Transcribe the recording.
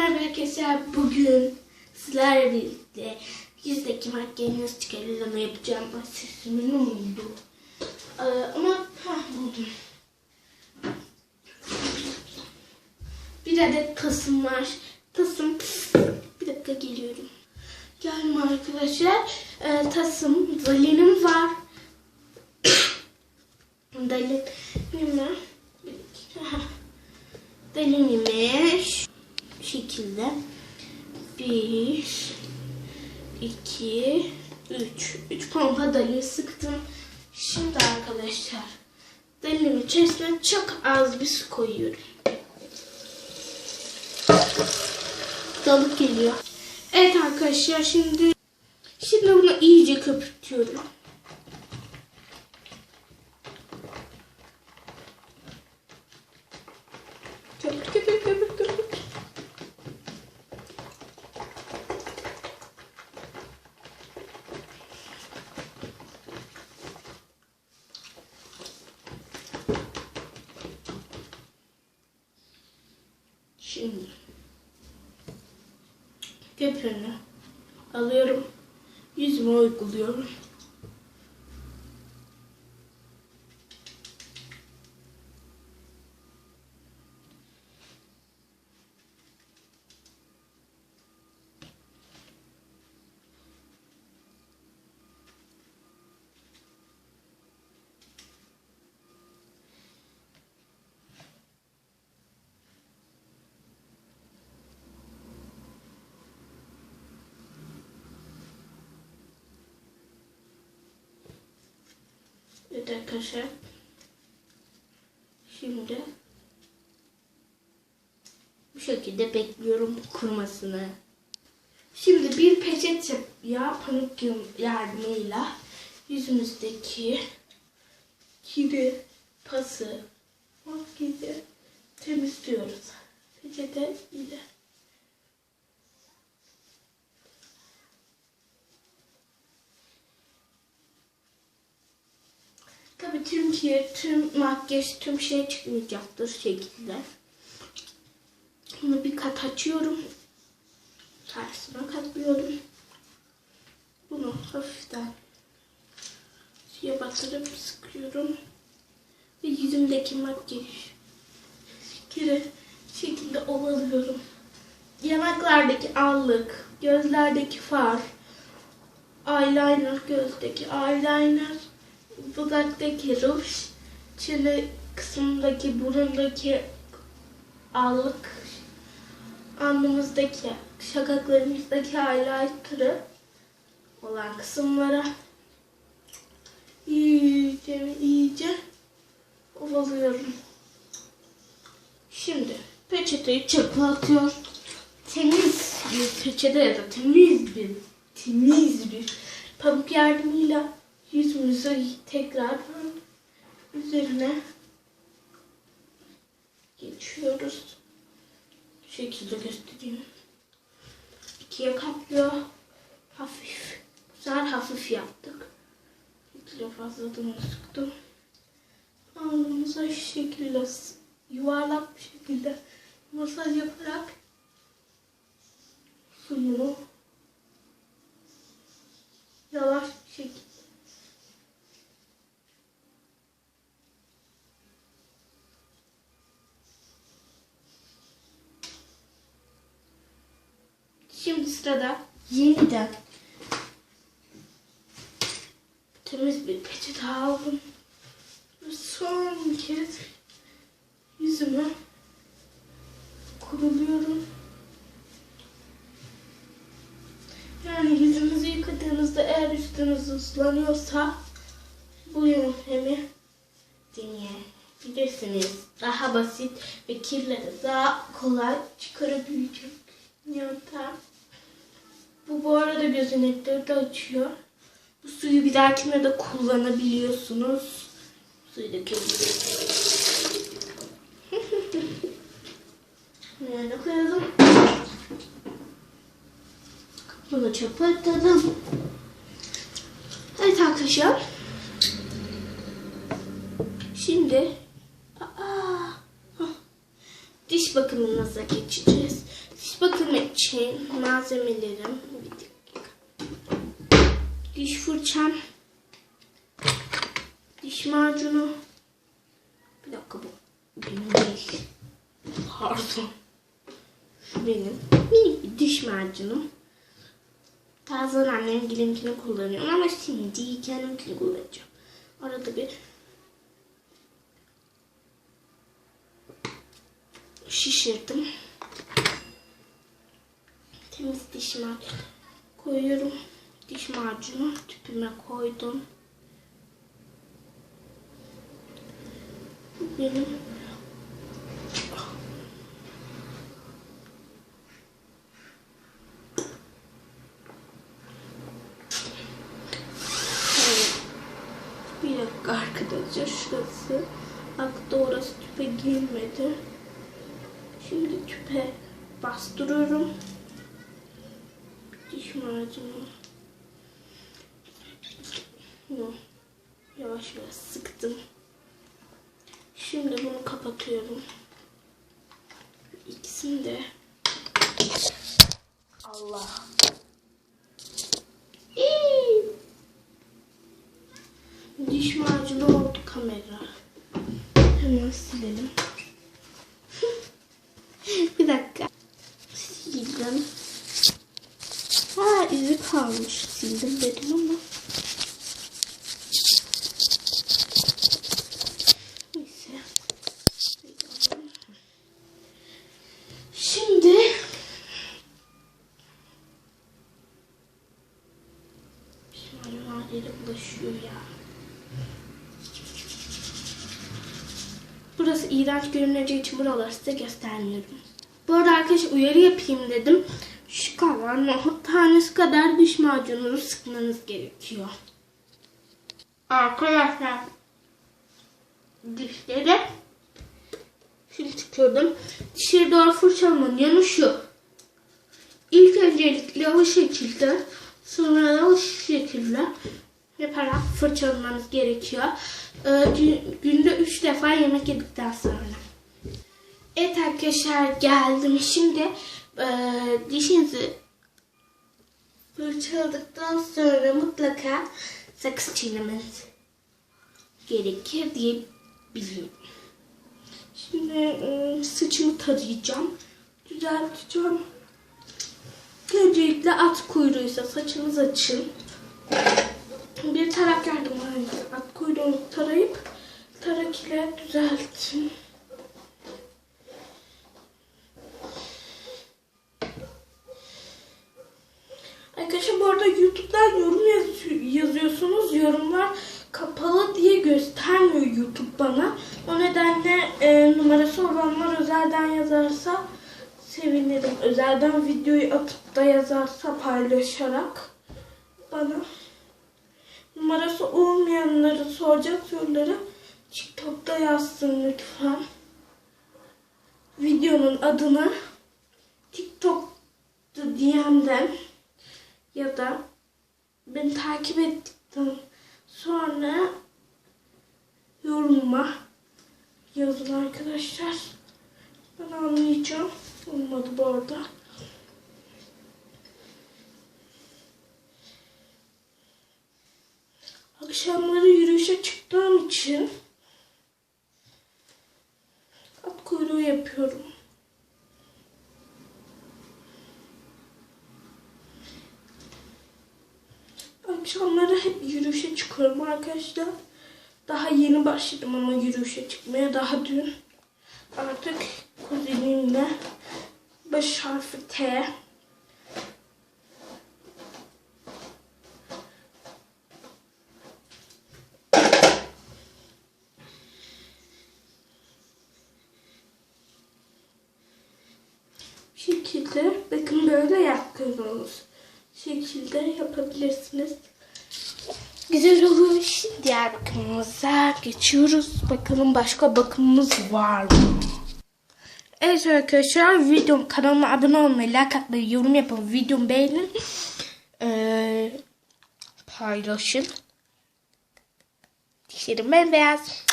merhaba arkadaşlar. Bugün sizlerle birlikte yüzdeki makyajı nasıl çıkarırız onu yapacağım. Ay sesimin ne oldu? Ee, ama ha buldum. Bir adet tasım var. Tasım bir dakika geliyorum. Gelme arkadaşlar. Ee, tasım, valinim var. Dalim mi? Bir dakika. Şekilde. Bir, iki, üç. Üç pompa dayı sıktım. Şimdi arkadaşlar dalimin içerisine çok az bir su koyuyorum. Dalık geliyor. Evet arkadaşlar şimdi şimdi bunu iyice köpürtüyorum. Şimdi köpüğünü alıyorum. Yüzüme uyguluyorum. Evet arkadaşlar. Şimdi bu şekilde bekliyorum kurumasını. Şimdi bir peçete ya pamuk yardımıyla yüzümüzdeki kiri, pası, makyajı temizliyoruz. Peçete ile. Tabii tüm kir, tüm makyaj, tüm şey çıkmayacaktır şekilde. Bunu bir kat açıyorum. Tersine katlıyorum. Bunu hafiften suya batırıp sıkıyorum. Ve yüzümdeki makyaj kiri şekilde ovalıyorum. Yanaklardaki allık, gözlerdeki far, eyeliner, gözdeki eyeliner, dudaktaki ruj, çene kısmındaki burundaki allık, alnımızdaki, şakaklarımızdaki highlighter'ı olan kısımlara iyice iyice ovalıyorum. Şimdi peçeteyi çöpe. Temiz bir peçete ya da temiz bir temiz bir pamuk yardımıyla yüzümüzü tekrar üzerine geçiyoruz. Bu şekilde göstereyim. İkiye katlıyor. Hafif. Bu sefer hafif yaptık. Bir kilo fazladığını sıktım. Alnımıza şu şekilde yuvarlak bir şekilde masaj yaparak suyunu yavaş bir şekilde Şimdi sırada yeniden temiz bir peçete aldım. Ve son kez yüzüme kuruluyorum. Yani yüzümüzü yıkadığınızda eğer üstünüz ıslanıyorsa bu yöntemi deneyebilirsiniz. Daha basit ve kirleri daha kolay çıkarabilecek yöntem. Bu bu arada gözenekleri de açıyor. Bu suyu bir dahakine de kullanabiliyorsunuz. Suyu dökebiliyorsunuz. yani koyalım. Bunu çöpe atalım. Evet arkadaşlar. Şimdi aa, diş bakımınıza geçeceğiz. Bakımı için malzemelerim. Bir dakika. Diş fırçam. Diş macunu. Bir dakika bu benim değil. Pardon. Şu benim. Minik bir diş macunum. Bazen annem gilinkini kullanıyorum ama şimdi kendimkini kullanacağım. Arada bir şişirdim. Temiz diş macunu koyuyorum. Diş macunu tüpüme koydum. Benim. Bir dakika arkadaşlar şurası. Hatta orası tüpe girmedi. Şimdi tüpe bastırıyorum. Diş macunu. Yok. Yavaş yavaş sıktım. Şimdi bunu kapatıyorum. İkisini de Allah. Diş macunu oldu kamera. Hemen silelim. Bir dakika. Sildim. İzi kalmış. Sildim dedim ama. Şimdi her yere bulaşıyor ya. Burası iğrenç görüneceği için buraları size göstermiyorum. Bu arada arkadaşlar uyarı yapayım dedim. Kadar nohut tanesi kadar diş macununu sıkmanız gerekiyor. Arkadaşlar dişleri şimdi tıkladım. Dişleri doğru fırçalamanın yanı şu. İlk öncelikle o şekilde sonra da o şekilde yaparak fırçalamanız gerekiyor. Ee, gü- günde 3 defa yemek yedikten sonra. Evet arkadaşlar geldim. Şimdi e, dişinizi fırçaladıktan sonra mutlaka sakız çiğnemeniz gerekir diye biliyorum. Şimdi e, saçımı tarayacağım. Düzelteceğim. Öncelikle at kuyruğuysa saçınızı açın. Bir tarak yardım var. At kuyruğunu tarayıp tarak ile düzeltin. Arkadaşlar bu arada YouTube'dan yorum yaz- yazıyorsunuz. Yorumlar kapalı diye göstermiyor YouTube bana. O nedenle e, numarası olanlar özelden yazarsa sevinirim. Özelden videoyu atıp da yazarsa paylaşarak bana. Numarası olmayanları soracak soruları TikTok'ta yazsın lütfen. Videonun adını TikTok'ta DM'den ya da beni takip ettikten sonra yorumuma yazın arkadaşlar. Ben anlayacağım. Olmadı bu arada. Akşamları yürüyüşe çıktığım için Akşamları hep yürüyüşe çıkıyorum arkadaşlar. Daha yeni başladım ama yürüyüşe çıkmaya daha dün. Artık kuzenimle baş harfi T. şekilde bakın böyle yaptığınız şekilde yapabilirsiniz. Güzel. Şimdi diğer bakımımıza geçiyoruz. Bakalım başka bakımımız var mı? Evet arkadaşlar videom kanalıma abone olmayı, like atmayı, yorum yapın, videomu beğenin. Ee, paylaşın. Dişlerim bembeyaz.